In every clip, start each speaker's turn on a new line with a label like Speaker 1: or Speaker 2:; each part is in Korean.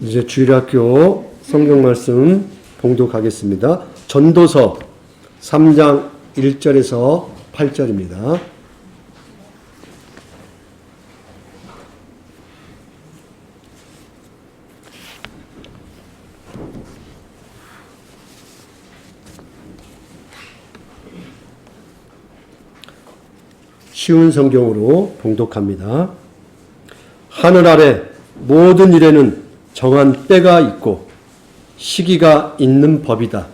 Speaker 1: 이제 주일학교 성경 말씀 봉독하겠습니다. 전도서 3장 1절에서 8절입니다. 쉬운 성경으로 봉독합니다. 하늘 아래 모든 일에는 정한 때가 있고 시기가 있는 법이다.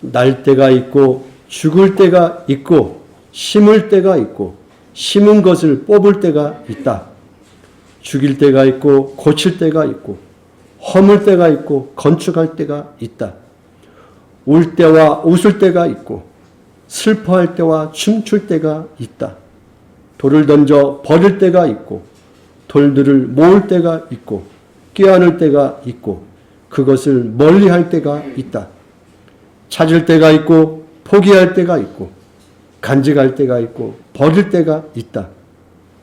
Speaker 1: 날 때가 있고 죽을 때가 있고 심을 때가 있고 심은 것을 뽑을 때가 있다. 죽일 때가 있고 고칠 때가 있고 허물 때가 있고 건축할 때가 있다. 울 때와 웃을 때가 있고 슬퍼할 때와 춤출 때가 있다. 돌을 던져 버릴 때가 있고 돌들을 모을 때가 있고 껴안을 때가 있고 그것을 멀리 할 때가 있다. 찾을 때가 있고 포기할 때가 있고 간직할 때가 있고 버릴 때가 있다.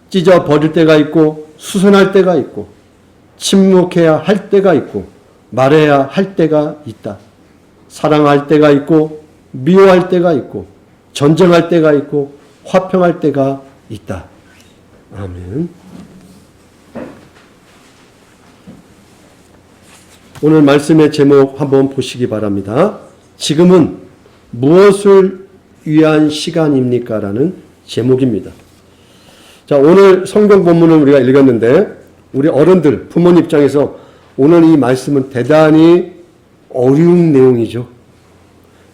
Speaker 1: 찢어 버릴 때가 있고 수선할 때가 있고 침묵해야 할 때가 있고 말해야 할 때가 있다. 사랑할 때가 있고 미워할 때가 있고 전쟁할 때가 있고 화평할 때가 있다. 아멘. 오늘 말씀의 제목 한번 보시기 바랍니다. 지금은 무엇을 위한 시간입니까? 라는 제목입니다. 자, 오늘 성경 본문을 우리가 읽었는데, 우리 어른들, 부모님 입장에서 오늘 이 말씀은 대단히 어려운 내용이죠.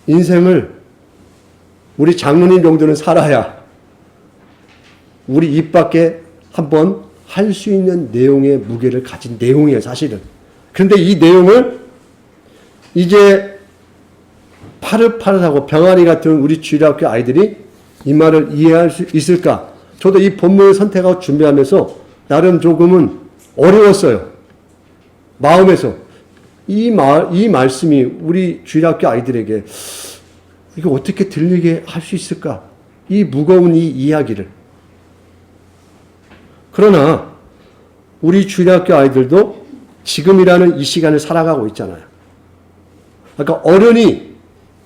Speaker 1: 인생을 우리 장로님 정도는 살아야 우리 입 밖에 한번 할 수 있는 내용의 무게를 가진 내용이에요, 사실은. 그런데 이 내용을 이제 파릇파릇하고 병아리 같은 우리 주일학교 아이들이 이 말을 이해할 수 있을까? 저도 이 본문을 선택하고 준비하면서 나름 조금은 어려웠어요. 마음에서. 이 말, 이 말씀이 우리 주일학교 아이들에게 이거 어떻게 들리게 할 수 있을까? 이 무거운 이 이야기를. 그러나 우리 주일학교 아이들도 지금이라는 이 시간을 살아가고 있잖아요. 그러니까 어른이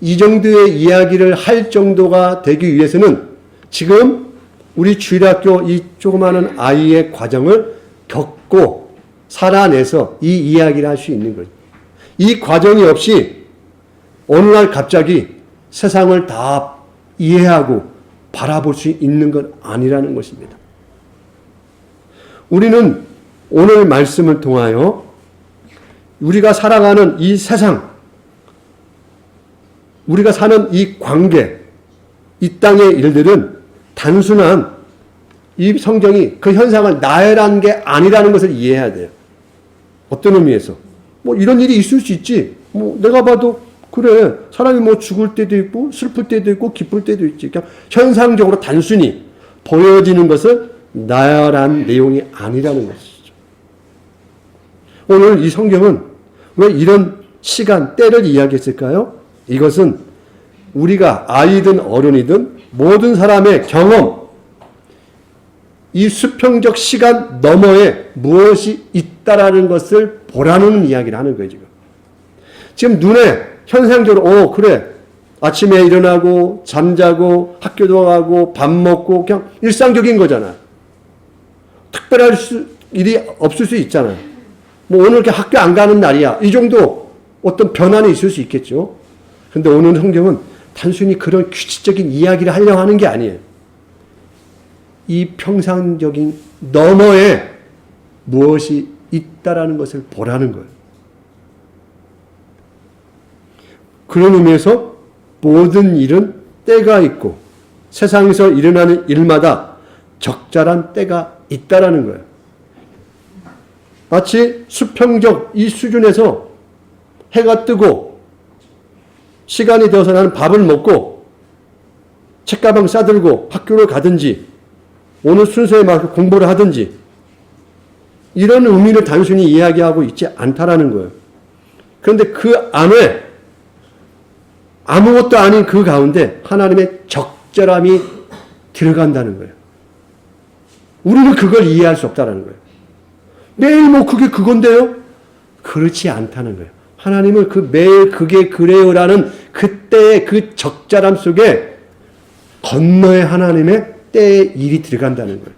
Speaker 1: 이 정도의 이야기를 할 정도가 되기 위해서는 지금 우리 주일학교 이 조그마한 아이의 과정을 겪고 살아내서 이 이야기를 할 수 있는 거죠. 이 과정이 없이 어느 날 갑자기 세상을 다 이해하고 바라볼 수 있는 건 아니라는 것입니다. 우리는 오늘 말씀을 통하여 우리가 살아가는 이 세상, 우리가 사는 이 관계, 이 땅의 일들은 단순한 이 성경이 그 현상을 나열한 게 아니라는 것을 이해해야 돼요. 어떤 의미에서. 뭐 이런 일이 있을 수 있지. 뭐 내가 봐도 그래. 사람이 뭐 죽을 때도 있고 슬플 때도 있고 기쁠 때도 있지. 그냥 현상적으로 단순히 보여지는 것을 나열한 내용이 아니라는 것이죠. 오늘 이 성경은 왜 이런 시간, 때를 이야기했을까요? 이것은 우리가 아이든 어른이든 모든 사람의 경험, 이 수평적 시간 너머에 무엇이 있다라는 것을 보라는 이야기를 하는 거예요, 지금. 지금 눈에 현상적으로, 오, 그래. 아침에 일어나고, 잠자고, 학교도 가고, 밥 먹고, 그냥 일상적인 거잖아. 특별할 수, 일이 없을 수 있잖아요. 뭐 오늘 이렇게 학교 안 가는 날이야. 이 정도 어떤 변화는 있을 수 있겠죠. 근데 오늘 성경은 단순히 그런 규칙적인 이야기를 하려고 하는 게 아니에요. 이 평상적인 너머에 무엇이 있다라는 것을 보라는 거예요. 그런 의미에서 모든 일은 때가 있고 세상에서 일어나는 일마다 적절한 때가 있다라는 거예요. 마치 수평적 이 수준에서 해가 뜨고 시간이 되어서 나는 밥을 먹고 책가방 싸들고 학교를 가든지 오늘 순서에 맞게 공부를 하든지 이런 의미를 단순히 이야기하고 있지 않다라는 거예요. 그런데 그 안에 아무것도 아닌 그 가운데 하나님의 적절함이 들어간다는 거예요. 우리는 그걸 이해할 수 없다는 거예요. 매일 뭐 그게 그건데요? 그렇지 않다는 거예요. 하나님은 그 매일 그게 그래요라는 그때의 그 적절함 속에 건너의 하나님의 때의 일이 들어간다는 거예요.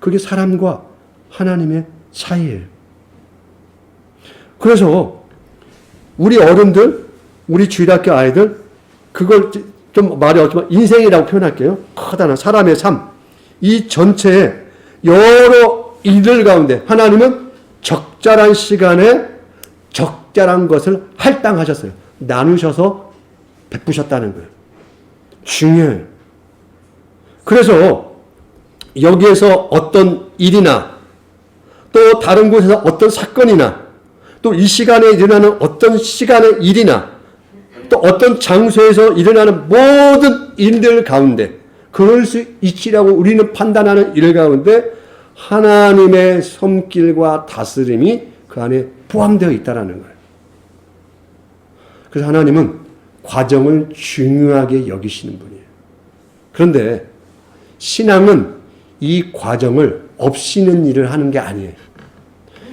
Speaker 1: 그게 사람과 하나님의 차이예요. 그래서 우리 어른들, 우리 주일학교 아이들 그걸 좀 말이 어지만 인생이라고 표현할게요. 커다란 사람의 삶. 이 전체에 여러 일들 가운데 하나님은 적절한 시간에 적절한 것을 할당하셨어요. 나누셔서 베푸셨다는 거예요. 중요해요. 그래서 여기에서 어떤 일이나 또 다른 곳에서 어떤 사건이나 또 이 시간에 일어나는 어떤 시간의 일이나 또 어떤 장소에서 일어나는 모든 일들 가운데 그럴 수 있지라고 우리는 판단하는 일 가운데 하나님의 손길과 다스림이 그 안에 포함되어 있다라는 거예요. 그래서 하나님은 과정을 중요하게 여기시는 분이에요. 그런데 신앙은 이 과정을 없이는 일을 하는 게 아니에요.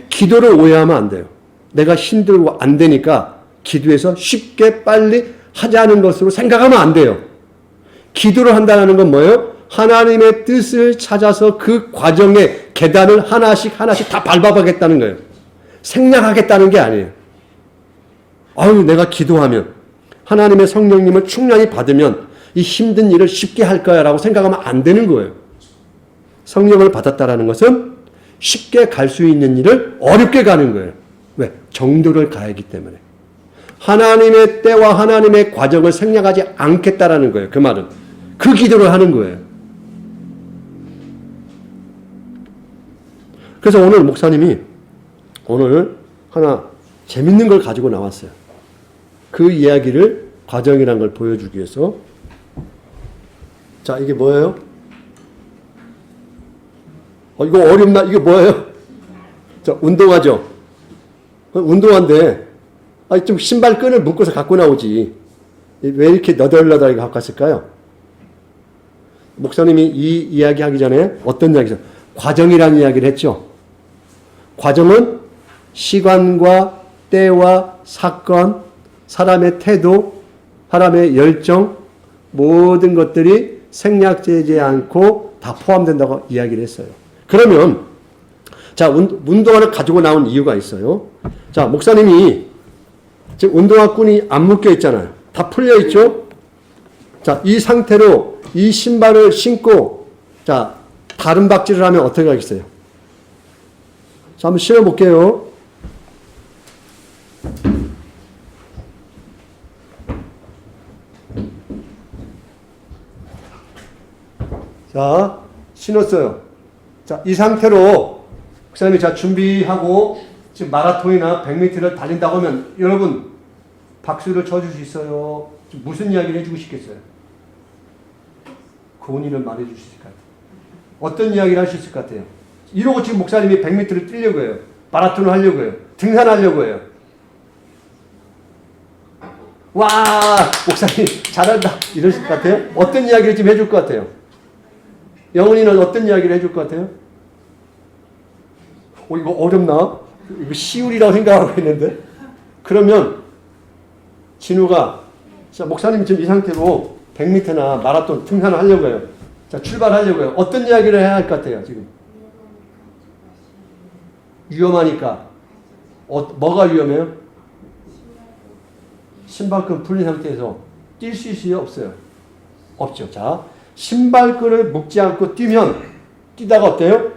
Speaker 1: 기도를 오해하면 안 돼요. 내가 힘들고 안 되니까 기도해서 쉽게 빨리 하자는 것으로 생각하면 안 돼요. 기도를 한다는 건 뭐예요? 하나님의 뜻을 찾아서 그 과정의 계단을 하나씩 하나씩 다 밟아가겠다는 거예요. 생략하겠다는 게 아니에요. 아유, 내가 기도하면 하나님의 성령님을 충만히 받으면 이 힘든 일을 쉽게 할 거야 라고 생각하면 안 되는 거예요. 성령을 받았다라는 것은 쉽게 갈 수 있는 일을 어렵게 가는 거예요. 왜? 정도를 가야기 때문에. 하나님의 때와 하나님의 과정을 생략하지 않겠다라는 거예요. 그 말은. 그 기도를 하는 거예요. 그래서 오늘 목사님이 오늘 하나 재밌는 걸 가지고 나왔어요. 그 이야기를 과정이라는 걸 보여주기 위해서. 자, 이게 뭐예요? 어, 이거 어렵나? 이게 뭐예요? 자, 운동화죠? 어, 운동화인데, 아, 좀 신발 끈을 묶어서 갖고 나오지. 왜 이렇게 너덜너덜하게 갖고 갔을까요? 목사님이 이 이야기 하기 전에 어떤 이야기죠? 과정이라는 이야기를 했죠. 과정은 시간과 때와 사건, 사람의 태도, 사람의 열정, 모든 것들이 생략되지 않고 다 포함된다고 이야기를 했어요. 그러면, 자, 운동화를 가지고 나온 이유가 있어요. 자, 목사님이 지금 운동화 끈이 안 묶여 있잖아요. 다 풀려 있죠? 자, 이 상태로 이 신발을 신고, 자, 다른 박질을 하면 어떻게 하겠어요? 자, 한번 신어 볼게요. 자, 신었어요. 자, 이 상태로 목사님이 자 준비하고 지금 마라톤이나 100m를 달린다고 하면 여러분 박수를 쳐줄 수 있어요. 무슨 이야기를 해주고 싶겠어요? 고은이는 말해줄 수 있을 것 같아요. 어떤 이야기를 할 수 있을 것 같아요? 이러고 지금 목사님이 100m를 뛰려고 해요. 마라톤을 하려고 해요. 등산하려고 해요. 와, 목사님 잘한다. 이러실 것 같아요? 어떤 이야기를 지금 해줄 것 같아요? 영훈이는 어떤 이야기를 해줄 것 같아요? 어, 이거 어렵나? 이거 시울이라고 생각하고 있는데? 그러면, 진우가, 자, 목사님 지금 이 상태로 100m나 마라톤 등산을 하려고 해요. 자, 출발하려고 해요. 어떤 이야기를 해야 할 것 같아요, 지금? 위험하니까. 어, 뭐가 위험해요? 신발끈 풀린 상태에서 뛸 수 있어요? 없어요? 없죠. 자, 신발끈을 묶지 않고 뛰면 뛰다가 어때요?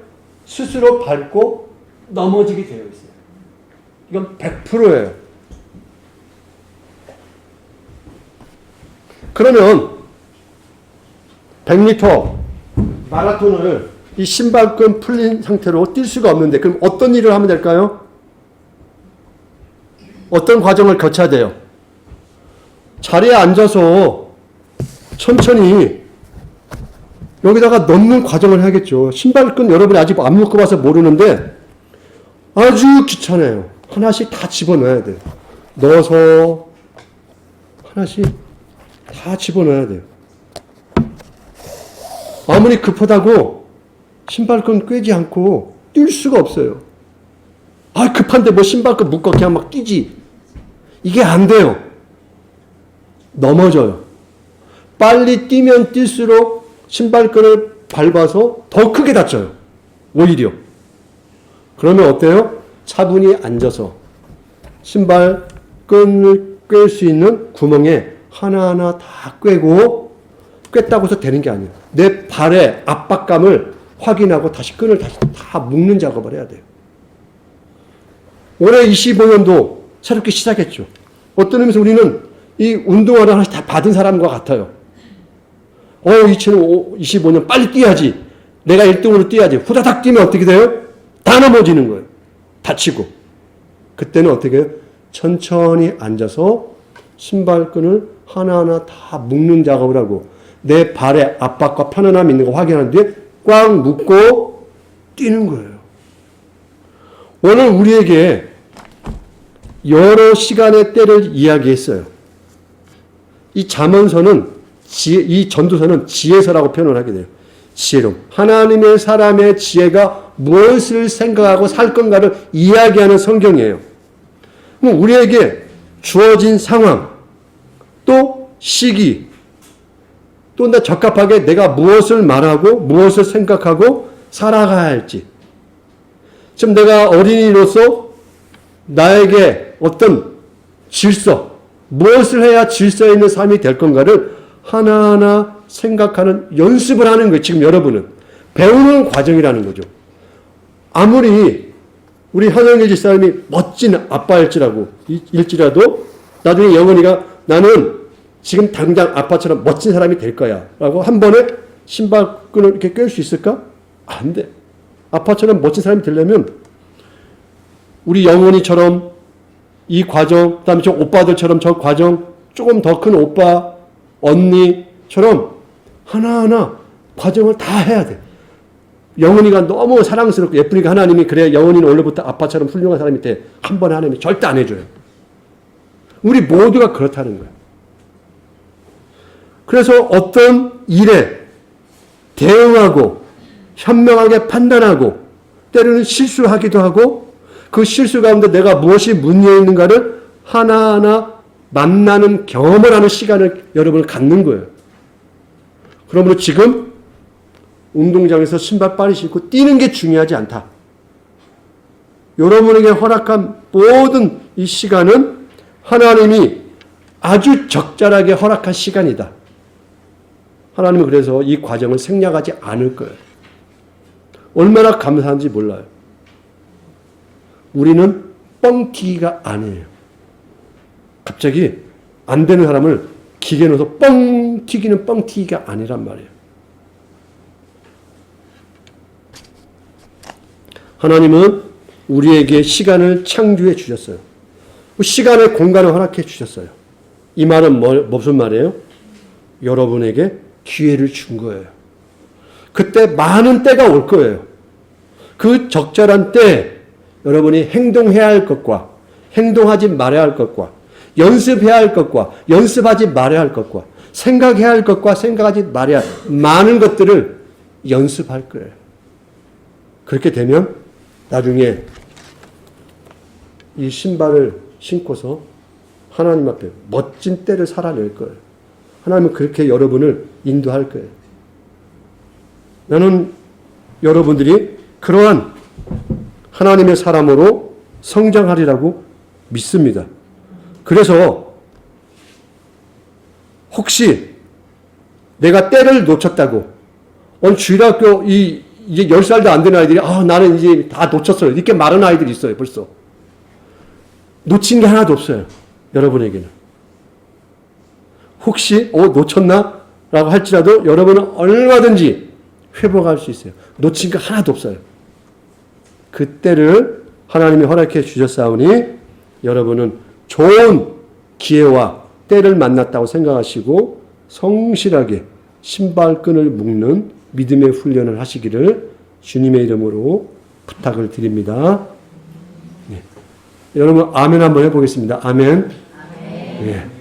Speaker 1: 스스로 밟고 넘어지게 되어 있어요. 이건 100%예요. 그러면 100m 마라톤을 이 신발끈 풀린 상태로 뛸 수가 없는데 그럼 어떤 일을 하면 될까요? 어떤 과정을 거쳐야 돼요? 자리에 앉아서 천천히 여기다가 넣는 과정을 해야겠죠. 신발끈 여러분이 아직 안 묶어봐서 모르는데 아주 귀찮아요. 하나씩 다 집어넣어야 돼요. 넣어서 하나씩 다 집어넣어야 돼요. 아무리 급하다고 신발끈 꿰지 않고 뛸 수가 없어요. 아, 급한데 뭐 신발끈 묶어 그냥 막 뛰지. 이게 안 돼요. 넘어져요. 빨리 뛰면 뛸수록 신발끈을 밟아서 더 크게 다쳐요. 오히려. 그러면 어때요? 차분히 앉아서 신발끈을 꿰 수 있는 구멍에 하나하나 다 꿰고 꿰다고 해서 되는 게 아니에요. 내 발의 압박감을 확인하고 다시 끈을 다시 다 묶는 작업을 해야 돼요. 올해 25년도 새롭게 시작했죠. 어떤 의미에서 우리는 이 운동화를 하나씩 다 받은 사람과 같아요. 어, 2025년 빨리 뛰어야지. 내가 1등으로 뛰어야지. 후다닥 뛰면 어떻게 돼요? 다 넘어지는 거예요. 다치고. 그때는 어떻게 해요? 천천히 앉아서 신발끈을 하나하나 다 묶는 작업을 하고 내 발에 압박과 편안함이 있는 거 확인한 뒤에 꽉 묶고 뛰는 거예요. 오늘 우리에게 여러 시간의 때를 이야기했어요. 이 잠언서는 지혜, 이 전도서는 지혜서라고 표현을 하게 돼요. 지혜로 하나님의 사람의 지혜가 무엇을 생각하고 살 건가를 이야기하는 성경이에요. 우리에게 주어진 상황, 또 시기, 또 적합하게 내가 무엇을 말하고 무엇을 생각하고 살아가야 할지. 지금 내가 어린이로서 나에게 어떤 질서, 무엇을 해야 질서 있는 삶이 될 건가를 하나하나 생각하는 연습을 하는 거예요. 지금 여러분은. 배우는 과정이라는 거죠. 아무리 우리 현영일 집사님이 멋진 아빠일지라고, 일지라도 나중에 영원이가 나는 지금 당장 아빠처럼 멋진 사람이 될 거야. 라고 한 번에 신발끈을 이렇게 꿰 수 있을까? 안 돼. 아빠처럼 멋진 사람이 되려면 우리 영원이처럼 이 과정, 그 다음에 저 오빠들처럼 저 과정, 조금 더 큰 오빠, 언니처럼 하나하나 과정을 다 해야 돼. 영원이가 너무 사랑스럽고 예쁘니까 하나님이 그래 영원이는 원래부터 아빠처럼 훌륭한 사람이 돼. 한 번에 하나님이 절대 안 해줘요. 우리 모두가 그렇다는 거야. 그래서 어떤 일에 대응하고 현명하게 판단하고 때로는 실수하기도 하고 그 실수 가운데 내가 무엇이 문제 있는가를 하나하나 만나는 경험을 하는 시간을 여러분 갖는 거예요. 그러므로 지금 운동장에서 신발 빨리 신고 뛰는 게 중요하지 않다. 여러분에게 허락한 모든 이 시간은 하나님이 아주 적절하게 허락한 시간이다. 하나님은 그래서 이 과정을 생략하지 않을 거예요. 얼마나 감사한지 몰라요. 우리는 뻥튀기가 아니에요. 갑자기 안 되는 사람을 기계 넣어서 뻥 튀기는 뻥 튀기가 아니란 말이에요. 하나님은 우리에게 시간을 창조해 주셨어요. 시간의 공간을 허락해 주셨어요. 이 말은 뭐, 무슨 말이에요? 여러분에게 기회를 준 거예요. 그때 많은 때가 올 거예요. 그 적절한 때 여러분이 행동해야 할 것과 행동하지 말아야 할 것과 연습해야 할 것과 연습하지 말아야 할 것과 생각해야 할 것과 생각하지 말아야 할 많은 것들을 연습할 거예요. 그렇게 되면 나중에 이 신발을 신고서 하나님 앞에 멋진 때를 살아낼 거예요. 하나님은 그렇게 여러분을 인도할 거예요. 나는 여러분들이 그러한 하나님의 사람으로 성장하리라고 믿습니다. 그래서 혹시 내가 때를 놓쳤다고 오늘 주일학교 이 이제 10살도 안 되는 아이들이 아 나는 이제 다 놓쳤어요. 이렇게 말하는 아이들이 있어요. 벌써. 놓친 게 하나도 없어요. 여러분에게는. 혹시 어 놓쳤나? 라고 할지라도 여러분은 얼마든지 회복할 수 있어요. 놓친 게 하나도 없어요. 그때를 하나님이 허락해 주셨사오니 여러분은 좋은 기회와 때를 만났다고 생각하시고 성실하게 신발끈을 묶는 믿음의 훈련을 하시기를 주님의 이름으로 부탁을 드립니다. 네. 여러분 아멘 한번 해보겠습니다. 아멘. 아멘. 네.